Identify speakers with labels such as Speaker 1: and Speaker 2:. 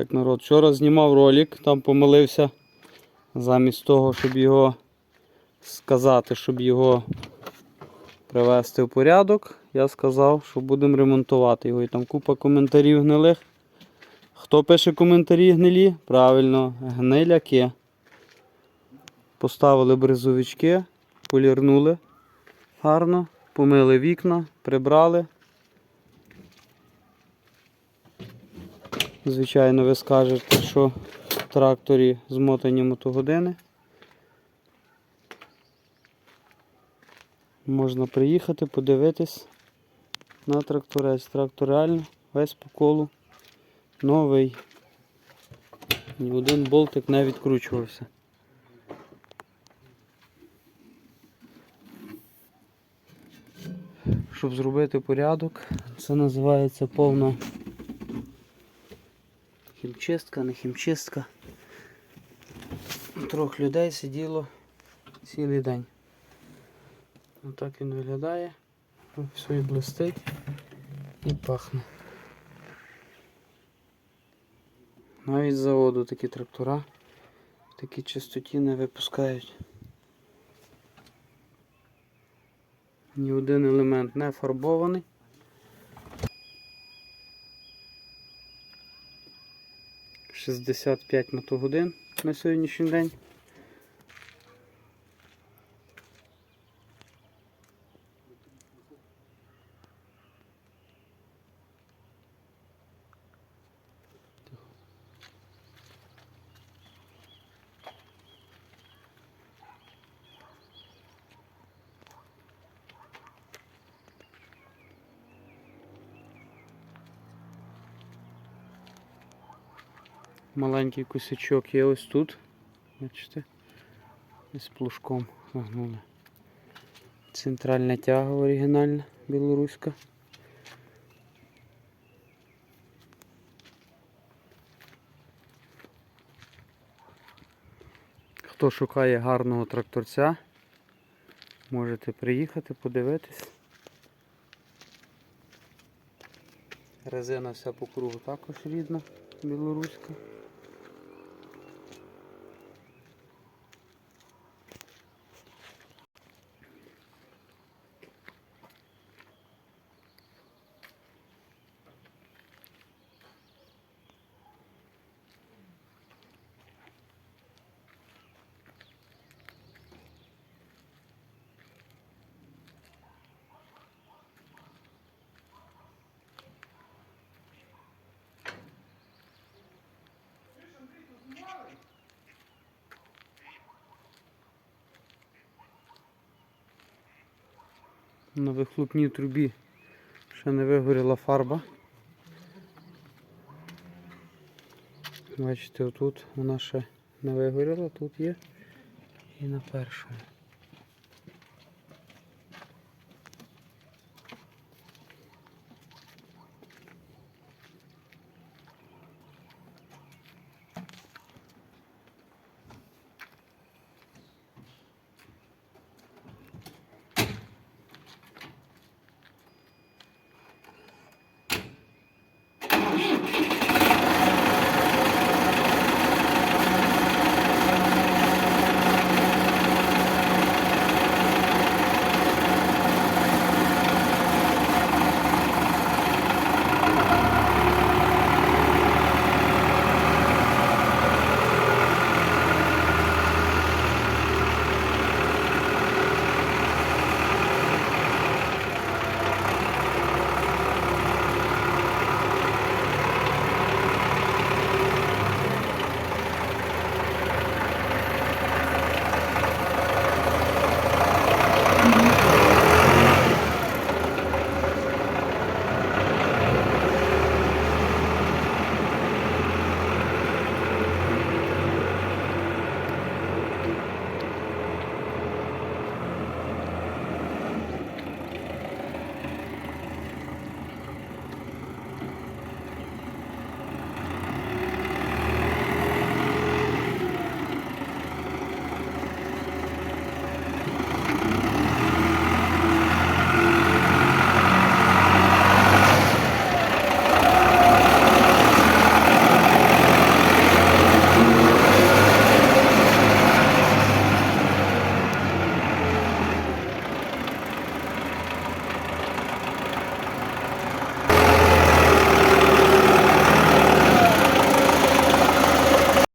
Speaker 1: Так, народ, вчора знімав ролик, там помилився. Замість того, щоб його сказати, щоб його привести в порядок, я сказав, що будемо ремонтувати його. І там купа коментарів гнилих. Хто пише коментарі гнилі? Правильно, гниляки. Поставили бризовички, полірнули гарно, помили вікна, прибрали. Звичайно, ви скажете, що в тракторі змотані мотогодини. Можна приїхати, подивитись на тракторець. Трактор реально весь по колу новий. Ні один болтик не відкручувався. Щоб зробити порядок, це називається повна хімчистка, не хімчистка. Трьох людей сиділо цілий день. Отак він виглядає. Все блистить і пахне. Навіть з заводу такі трактора в такій чистоті не випускають. Ні один елемент не фарбований. Шістдесят п'ять мотогодин на сьогоднішній день. Маленький косячок є ось тут. Бачите? Із плужком загнули. Центральна тяга оригінальна білоруська. Хто шукає гарного тракторця, можете приїхати, подивитись. Резина вся по кругу також рідна, білоруська. На вихлопній трубі ще не вигоріла фарба. Бачите, отут вона ще не вигоріла, тут є і на першому.